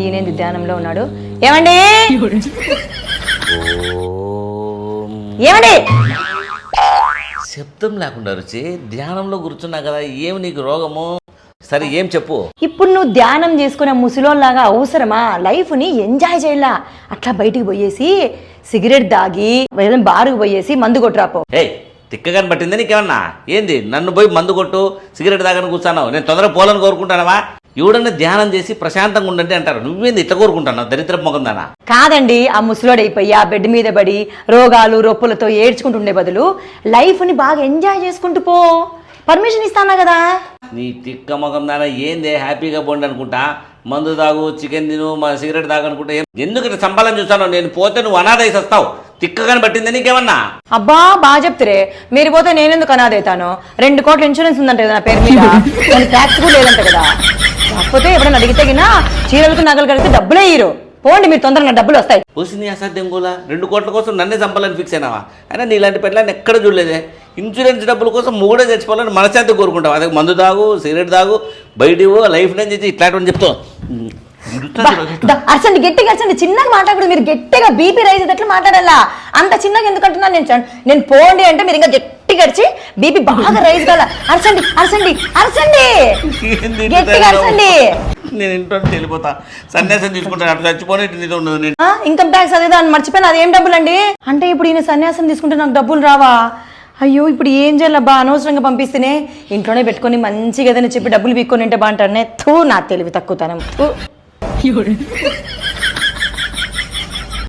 ఈయనేంది ధ్యానంలో ఉన్నాడు. ఏమండి. ఏమండి? శబ్దం లేకుండా రుచి ధ్యానంలో కూర్చున్నా కదా ఏమి నీకు రోగము? సరే ఏం చెప్పు. ఇప్పుడు నువ్వు ధ్యానం చేసుకునే ముసలోళ్ళలాగా అవసరమా? లైఫ్ని ఎంజాయ్ చేయాల? అట్లా బయటికి పోయేసి సిగరెట్ దాగి ఏదైనా బారుకు పోయేసి మందు కొట్టురాపో ఏయ్ తిక్కగాని పట్టింది నీకేమన్నా? ఏంది నన్ను పోయి మందు కొట్టు సిగరెట్ తాగని కూర్చున్నావు. నేను తొందరగా పోలని కోరుకుంటానవా? ఎవడన్నా ధ్యానం చేసి ప్రశాంతంగా ఉండండి అంటారు. నువ్వేంది ఇట్లా కోరుకుంటున్నావు దరిద్ర ముఖం దానా? కాదండి ఆ ముసలోడైపోయి ఆ బెడ్ మీద పడి రోగాలు రొప్పులతో ఏడ్చుకుంటుండే బదులు లైఫ్ని బాగా ఎంజాయ్ చేసుకుంటూ పో. పర్మిషన్ ఇస్తానా కదా? నీ తిక్క ముఖం దానా ఏంది హ్యాపీగా పోండి అనుకుంటా? మందు తాగు చికెన్ తిను మా సిగరెట్ తాగు అనుకుంటా ఏం- ఎందుకు ఇట్లా చూస్తాను నేను పోతే నువ్వు అనాథ వస్తావు. తిక్కగాని పట్టింది నీకేమన్నా? అబ్బా బాగా చెప్తారే. మీరు పోతే నేనెందుకు అనాథైతాను? రెండు కోట్ల ఇన్సూరెన్స్ ఉందంట కదా నా పేరు మీద. ట్యాక్స్ కూడా లేదంట కదా. కాకపోతే ఎప్పుడైనా అడిగితే గినా చీరలకు నగలు కడిగితే డబ్బులే ఇయ్యరు. పోండి మీరు తొందరగా డబ్బులు వస్తాయి. పోసింది అసాధ్యం కూడా రెండు కోట్ల కోసం నన్నే చంపాలని ఫిక్స్ అయినావా? అయినా నీలాంటి పెళ్ళని ఎక్కడ చూడలేదే? ఇన్సూరెన్స్ డబ్బుల కోసం మూడే చచ్చిపోవాలని మనశాంతి కోరుకుంటావు? అదే మందు తాగు సిగరెట్ తాగు బయటికి పో లైఫ్ నేను చేసి ఇట్లాంటివని చెప్తావు. అరచండి గట్టిగా అరచండి. చిన్నగా మాట్లాడకూడదు. మీరు గట్టిగా బీపీ రైజ్ అయ్యేటట్లు మాట్లాడాలా? అంత చిన్నగా ఎందుకంటున్నా నేను నేను పోండి అంటే మీరు ఇంకా గట్టిగా అరిచి బీపీ బాగా రైజ్ కాల. అరచండి ఏంది ఇట్లా గట్టిగా అరచండి నేను ఇంట్లో వెళ్ళిపోతా సన్యాసం తీసుకుంటాను. అటు చచ్చిపోయి ఇటు నీతో ఉండదు. నేను ఇన్కమ్ ట్యాక్స్ అదేదో అని మర్చిపోయినా. అదేం డబ్బులు అండి అంటే ఇప్పుడు ఈయన సన్యాసం తీసుకుంటే నాకు డబ్బులు రావా? అయ్యో ఇప్పుడు ఏం చేయాలబ్బా అనవసరంగా పంపిస్తేనే ఇంట్లోనే పెట్టుకొని మంచిగా ఏదైనా చెప్పి డబ్బులు పీక్కొని ఉంటే బాగుంటానే థూ నా తెలివి తక్కువతనం. థూ.